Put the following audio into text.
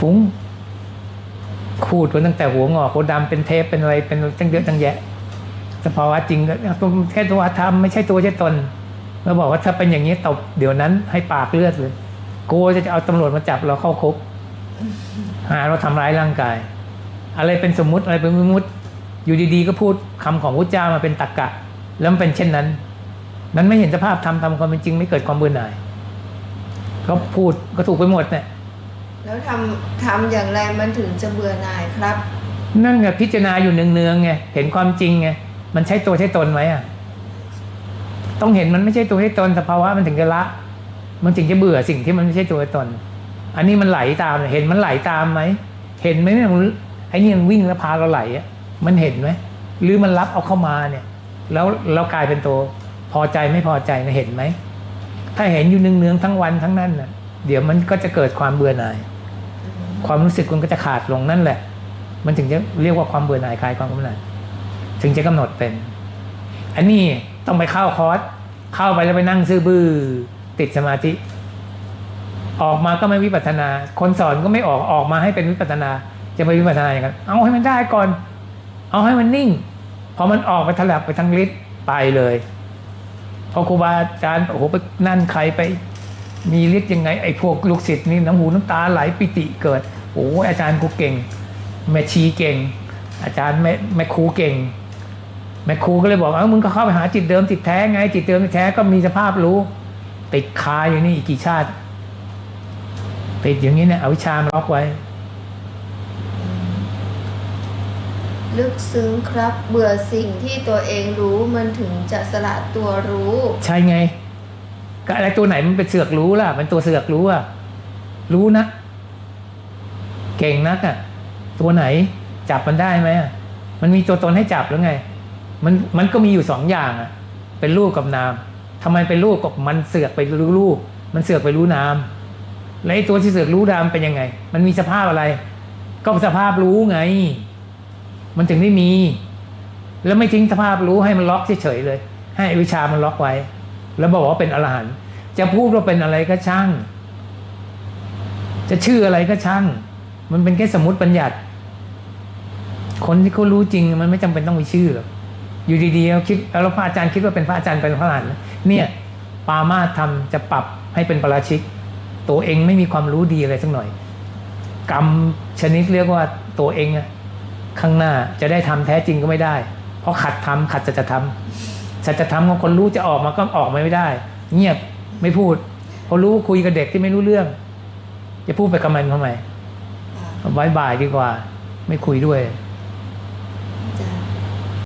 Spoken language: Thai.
ฟุ้งขูดกันตั้งแต่หัวงอกหัวดำเป็นเทปเป็นอะไรเป็นตั้งเยอะตั้งแยะสภาวะจริงก็แค่ตัวธรรมไม่ใช่ตัวใช่ตนเราบอกว่าถ้าเป็นอย่างนี้ตบเดี๋ยวนั้นให้ปากเลือดเลยกลัวจะเอาตำรวจมาจับเราเข้าคุกหาเราทำร้ายร่างกาย อะไรเป็นสมมุติอะไรเป็นวิมุติ อยู่ดีๆก็พูดคำของพระเจ้ามาเป็นตรรกะ แล้วมันเป็นเช่นนั้น มันไม่เห็นสภาพทำทำความเป็นจริงไม่เกิดความเบื่อหน่าย ก็พูดก็ถูกไปหมดเนี่ย แล้วทำทำอย่างไรมันถึงจะเบื่อหน่ายครับ นั่นไงพิจารณาอยู่เนืองๆไงเห็นความจริงไงมันใช่ตัวใช่ตนไหมอะต้องเห็นมันไม่ใช่ตัวใช่ตนสภาวะมันถึงจะละ มันถึงจะเบื่อสิ่งที่มันไม่ใช่ตัวใช่ตน อันนี้มันไหลตามเห็นมันไหลตามไหมเห็นไหมเนี่ยมันไอ้นี่มันวิ่งแล้วพาเราไหลอะมันเห็นไหมหรือมันรับเอาเข้ามาเนี่ย แล้วเรากลายเป็นตัวพอใจไม่พอใจนะเห็นไหมถ้าเห็นอยู่เนืองๆทั้งวันทั้งนั้นน่ะ เดี๋ยวมันก็จะเกิดความเบื่อหน่าย ความรู้สึกมันก็จะขาดลงนั่นแหละ มันถึงจะเรียกว่าความเบื่อหน่ายคลายความกำหนัดถึงจะกำหนดเป็น อันนี้ต้องไปเข้าคอร์สเข้าไปแล้วไปนั่งซื่อบื้อติดสมาธิ ออกมาก็ไม่วิปัสนา คนสอนก็ไม่ออกออกมาให้เป็นวิปัสนา จะไปวิปัสสนาอย่างนั้นเอาให้มันได้ก่อน เอาให้มันนิ่งพอมันออกไปถลับไปทางฤทธิ์ไปเลยพอครูบาอาจารย์โอ้โหไปนั่นใครไป มีฤทธิ์ยังไงไอ้พวกลูกศิษย์นี่น้ำหูน้ำตาไหลปิติเกิด โอ้อาจารย์กูเก่ง แม่ชีเก่ง อาจารย์แม่แม่ครูเก่ง แม่ครูก็เลยบอกเออมึงก็เข้าไปหาจิตเดิมจิตแท้ไง จิตเดิมจิตแท้ก็มีสภาพรู้ ติดคาอยู่นี่อีกกี่ชาติ ติดอย่างนี้เนี่ยเอาวิชามาล็อกไว้ ลึกซึ้งครับ เบื่อสิ่งที่ตัวเองรู้มันถึงจะสละตัวรู้ ใช่ไงก็อะไรตัวไหนมันเป็นเสือกรู้ล่ะเป็นตัวเสือกรู้อะรู้นะ เก่งนักอะ ตัวไหนจับมันได้ไหมอะมันมีตัวตนให้จับแล้วไง มันมันก็มีอยู่สองอย่างอะ เป็นรูปกับนามทำไมเป็นรูปกับมันเสือกไปรู้รูป มันเสือกไปรู้นามแล้วไอ้ตัวที่เสือกรู้นามเป็นยังไง มันมีสภาพอะไร ก็สภาพรู้ไง มันถึงได้มี แล้วไม่ทิ้งสภาพรู้ให้มันล็อกเฉยๆเลย ให้วิชามันล็อกไว้ แล้วบอกว่าเป็นอรหันต์จะพูดว่าเป็นอะไรก็ช่าง จะชื่ออะไรก็ช่าง มันเป็นแค่สมมติบัญญัติ คนที่เขารู้จริง มันไม่จำเป็นต้องมีชื่อหรอกอยู่ดีๆเราคิดแล้วพระอาจารย์คิดว่าเป็นพระอาจารย์เป็นพระอรหันต์เนี่ยปามาทำจะปรับให้เป็นประราชิก ตัวเองไม่มีความรู้ดีอะไรสักหน่อย กรรมชนิดเรียกว่าตัวเองอะข้างหน้าจะได้ทำแท้จริงก็ไม่ได้ เพราะขัดทำขัดจะจะทำสัจธรรมของคนรู้จะออกมาก็ออกมาไม่ได้ เงียบไม่พูดพราะรู้คุยกับเด็กที่ไม่รู้เรื่อง จะพูดไปกับมันทำไม ไว้บ่ายดีกว่า ไม่คุยด้วย